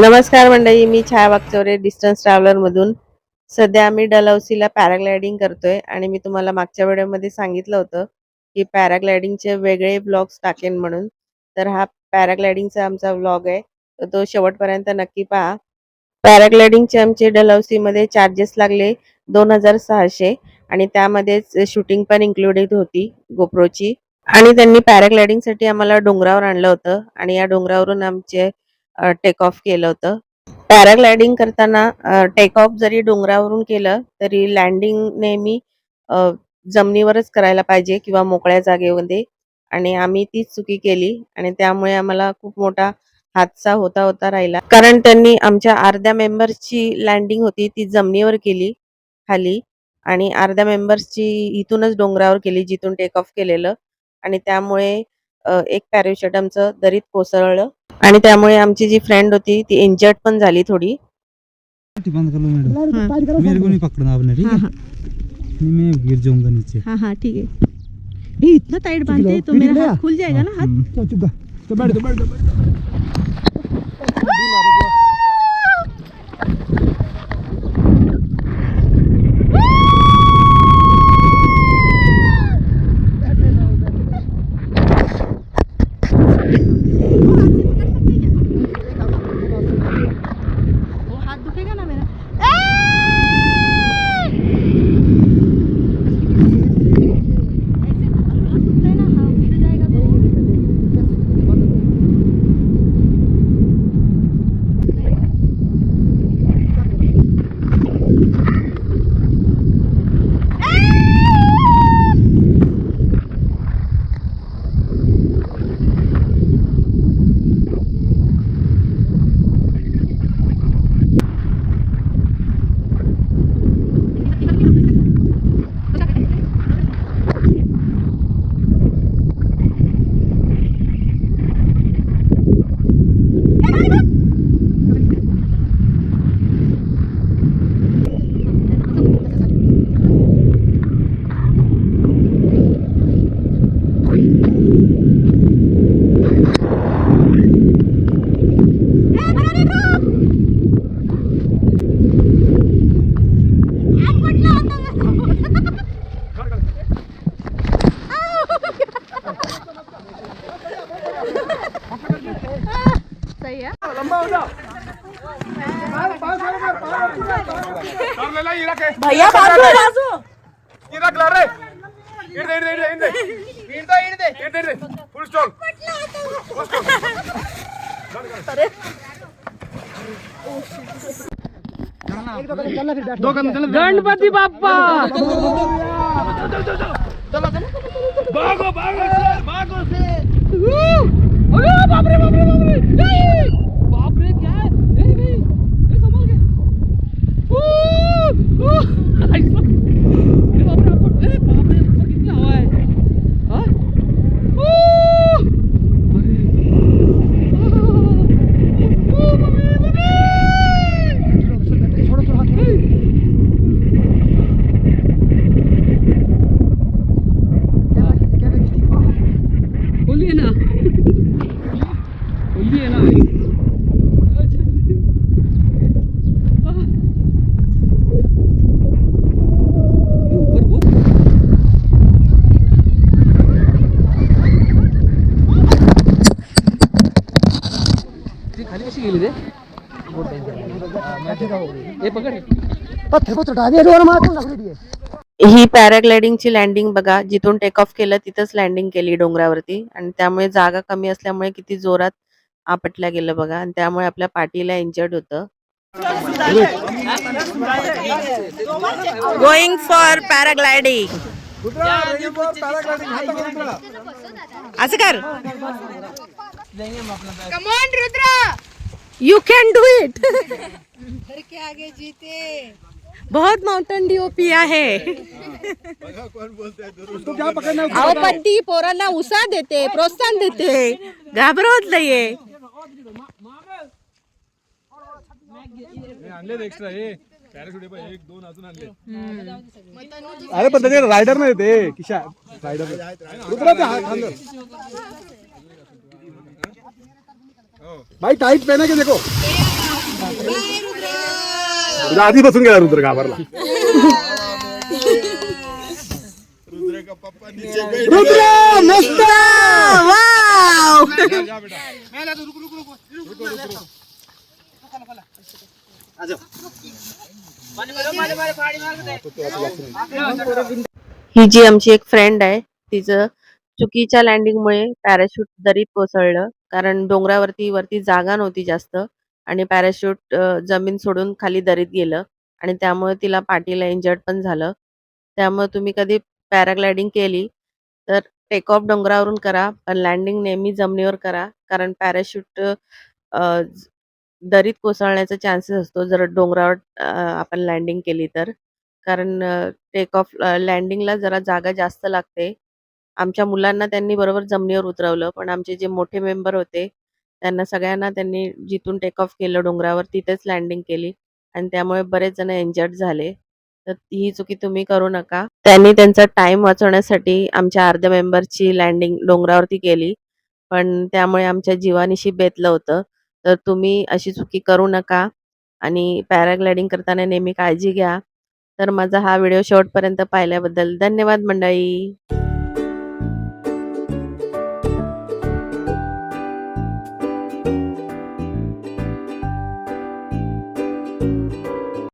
नमस्कार मंडळी मी छाया वागचौरे डिस्टन्स ट्रॅव्हलर मधून. सध्या आम्ही डलहौसीला पॅराग्लायडिंग करतोय आणि मी तुम्हाला मागच्या व्हिडिओमध्ये सांगितलं होतं की पॅराग्लायडिंगचे वेगळे ब्लॉग्स टाकेन म्हणून. तर हा पॅराग्लायडिंगचा आमचा व्लॉग आहे. तर तो शेवटपर्यंत नक्की पहा. पॅराग्लायडिंगचे आमचे डलहौसीमध्ये चार्जेस लागले दोन हजार सहाशे आणि त्यामध्येच शूटिंग पण इन्क्लुडेड होती गोप्रोची आणि त्यांनी पॅराग्लायडिंगसाठी आम्हाला डोंगरावर आणलं होतं आणि या डोंगरावरून आमचे टेक ऑफ केलं होतं. पॅराग्लायडिंग करताना टेक ऑफ जरी डोंगरावरून केलं तरी लँडिंग नेहमी जमिनीवरच करायला पाहिजे किंवा मोकळ्या जागेमध्ये. आणि आम्ही तीच चुकी केली आणि त्यामुळे आम्हाला खूप मोठा हादसा होता होता राहिला. कारण त्यांनी आमच्या अर्ध्या मेंबर्सची लँडिंग होती ती जमिनीवर केली खाली. आणि अर्ध्या मेंबर्सची इथूनच डोंगरावर केली जिथून टेक ऑफ केलेलं. आणि त्यामुळे एक पॅराशूट आमचं दरीत कोसळलं. आणि त्यामुळे आमची जी फ्रेंड होती ती इंजर्ड पण झाली थोडी. पार्टी बंद कर लो मैडम मेरे को नहीं पकड़ना आपने ठीक है हाँ. नहीं, मैं गिर जाऊंगा नीचे हाँ हाँ ठीक है ये इतना टाइट बांधते तो मेरा हाथ खुल जाएगा ना हाथ चुप तो बैठ दो बैठ दो बैठ. दो वो हाथ दुखेगा ना मेरा ऐसे हाथ दुखता है ना हाँ गिर जाएगा तो भैया बाजू बाजू. इरकला रे. इडदे इडदे इडदे इडदे इडदे इडदे इडदे फुल कदम चल गणपती बाप्पा! भागो भागो. खाली कशी गेली रे? हे ही पॅराग्लायडिंगची लँडिंग बघा जिथून टेक ऑफ केलं तिथंच लँडिंग केली डोंगरावरती. आणि त्यामुळे जागा कमी असल्यामुळे किती जोरात आपटल्या गेलं बघा. आणि त्यामुळे आपल्या पाठीला इंजर्ड होतं. गोइंग फॉर पॅराग्लायडिंग असं कर. Come on Rudra you can do it घर के आगे जीते। बहुत माउंटेन ड्यू पिया है। उसको क्या पकड़ना है ती पोरांना उत्साह देते प्रोत्साहन देते। घाबरवत नाहीये आणले एक्स्ट्रा हे पॅराशूट एक दोन अजून आणले अरे पण त्याचे रायडर नाही ते किशा। रायडर रुद्राचे हात भाई टाइट पहना के देखो? तुझा आधी बसून गेला रुद्र घाबरला रुद्र मस्त ही जी आमची एक फ्रेंड आहे तिचं चुकीच्या लँडिंगमुळे पॅराशूट दरीत कोसळलं. कारण डोंगरावरती वरती जागा नव्हती जास्त. आणि पॅराशूट जमीन सोडून खाली दरीत गेलं. आणि त्यामुळे तिला पाठीला इंजर्ड पण झालं. त्यामुळे तुम्ही कधी पॅराग्लायडिंग केली तर टेक ऑफ डोंगरावरून करा. पण लँडिंग नेहमी जमिनीवर करा. कारण पॅराशूट दरीत कोसळण्याचा चान्सेस असतो. जर डोंगरावर आपण लँडिंग केली तर. कारण टेक ऑफ लँडिंगला जरा जागा जास्त लागते. आमच्या मुलांना त्यांनी बरोबर जमिनीवर उतरवलं. पण आमचे जे मोठे मेंबर होते त्यांना सगळ्यांना त्यांनी जिथून टेक ऑफ केलं डोंगरावर तिथेच लँडिंग केली. आणि त्यामुळे बरेच जण इंजर्ड झाले. तर ही चुकी तुम्ही करू नका. त्यांनी त्यांचा टाइम वाचवण्यासाठी आमच्या अर्ध्या मेंबरची लँडिंग डोंगरावरती केली. पण त्यामुळे आमच्या जीवानिशी बेतलं होतं. तर तुम्ही अशी चुकी करू नका आणि पॅराग्लायडिंग करताना नेहमी काळजी घ्या. तर माझा हा व्हिडिओ शेवटपर्यंत पाहिल्याबद्दल धन्यवाद मंडळी.